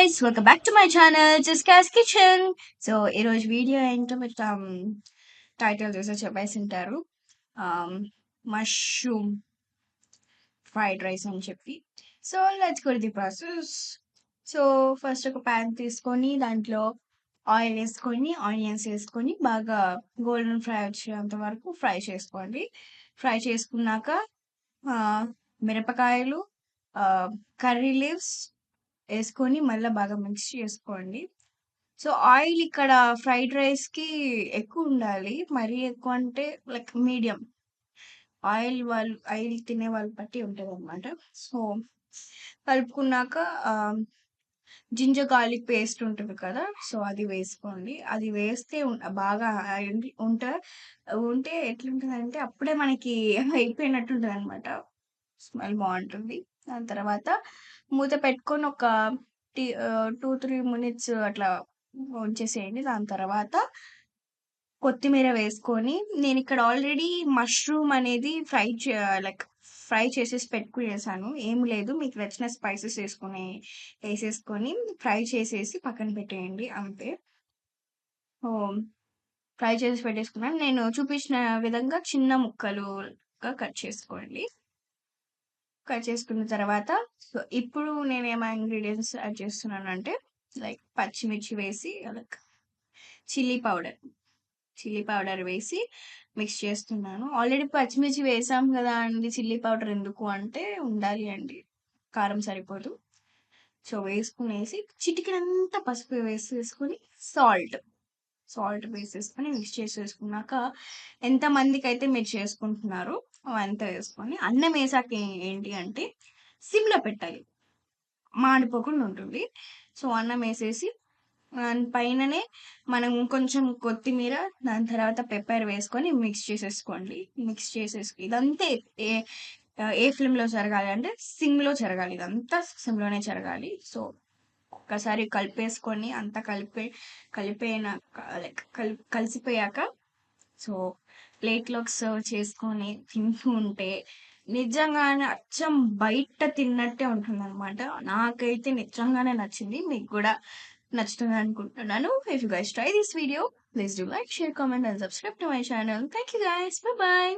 Guys welcome back to my channel జస్కాస్ kitchen so ఈరోజు video ఏంటో మీరు um, టైటిల్ చూసి చెప్పేసి ఉంటారు మష్రూమ్ um, ఫ్రైడ్ రైస్ అని చెప్పి. So let's go the process so first ఒక ప్యాన్ తీసుకొని దాంట్లో ఆయిల్ వేసుకొని ఆనియన్స్ వేసుకొని బాగా గోల్డెన్ ఫ్రై వచ్చేంత వరకు ఫ్రై చేసుకోండి. ఫ్రై చేసుకున్నాక uh, మిరపకాయలు uh, కర్రీ లీవ్స్ వేసుకొని మళ్ళీ బాగా మిక్స్ చేసుకోండి. సో ఆయిల్ ఇక్కడ ఫ్రైడ్ రైస్కి ఎక్కువ ఉండాలి. మరీ ఎక్కువ అంటే లైక్ మీడియం. ఆయిల్ వాళ్ళు ఆయిల్ తినే వాళ్ళు బట్టి ఉంటుంది అనమాట సో కలుపుకున్నాక జింజర్ గార్లిక్ పేస్ట్ ఉంటుంది కదా సో అది వేసుకోండి. అది వేస్తే బాగా అయి- ఉంట ఉంటే ఎట్లుంటుందంటే అప్పుడే మనకి అయిపోయినట్టు ఉంటుంది అనమాట స్మెల్ బాగుంటుంది. దాని తర్వాత మూత పెట్టుకొని ఒక టీ టూ త్రీ మినిట్స్ అట్లా ఉంచేసేయండి. దాని తర్వాత కొత్తిమీర వేసుకొని నేను ఇక్కడ ఆల్రెడీ మష్రూమ్ అనేది ఫ్రై చే లైక్ ఫ్రై చేసేసి పెట్టుకునేసాను. ఏం లేదు మీకు నచ్చిన స్పైసెస్ వేసుకొని వేసేసుకొని ఫ్రై చేసేసి పక్కన పెట్టేయండి అంతే. ఓ ఫ్రై చేసి పెట్టేసుకున్నాను. నేను చూపించిన విధంగా చిన్న ముక్కలుగా కట్ చేసుకోండి. కట్ చేసుకున్న తర్వాత సో ఇప్పుడు నేను ఏమైనా ఇంగ్రీడియంట్స్ యాడ్ చేస్తున్నాను అంటే లైక్ పచ్చిమిర్చి వేసి like chilli powder. Chilli powder వేసి మిక్స్ చేస్తున్నాను. ఆల్రెడీ పచ్చిమిర్చి వేసాం కదా అండి చిల్లీ పౌడర్ ఎందుకు అంటే ఉండాలి అండి. కారం సరిపోదు. సో వేసుకునేసి చిటికినంత పసుపు వేసి వేసుకొని సాల్ట్. సాల్ట్ వేసేసుకొని మిక్స్ చేసేసుకున్నాక ఎంత మందికి అయితే మీరు చేసుకుంటున్నారో అంత వేసుకొని అన్నం వేసాక ఏంటి అంటే సిమ్లో పెట్టాలి మాడిపోకుండా ఉంటుంది సో అన్నం వేసేసి దాని పైననే మనం కొంచెం కొత్తిమీర దాని తర్వాత పెప్పర్ వేసుకొని మిక్స్ చేసేసుకోండి మిక్స్ చేసేసుకు ఇదంతే ఏ ఏ ఫ్లేమ్లో జరగాలి అంటే సిమ్లో జరగాలి ఇదంతా సిమ్లోనే జరగాలి సో ఒక్కసారి కలిపేసుకొని అంతా కలిపే కలిపేన లైక్ కలి కలిసిపోయాక సో ప్లేట్లోకి సర్వ్ చేసుకొని తింటూ ఉంటే నిజంగానే అచ్చం బయట తిన్నట్టే ఉంటుంది అనమాట నాకైతే నిజంగానే నచ్చింది. మీకు కూడా నచ్చుతుంది అనుకుంటున్నాను. If you guys try this video please do like share comment and subscribe to my channel thank you guys bye bye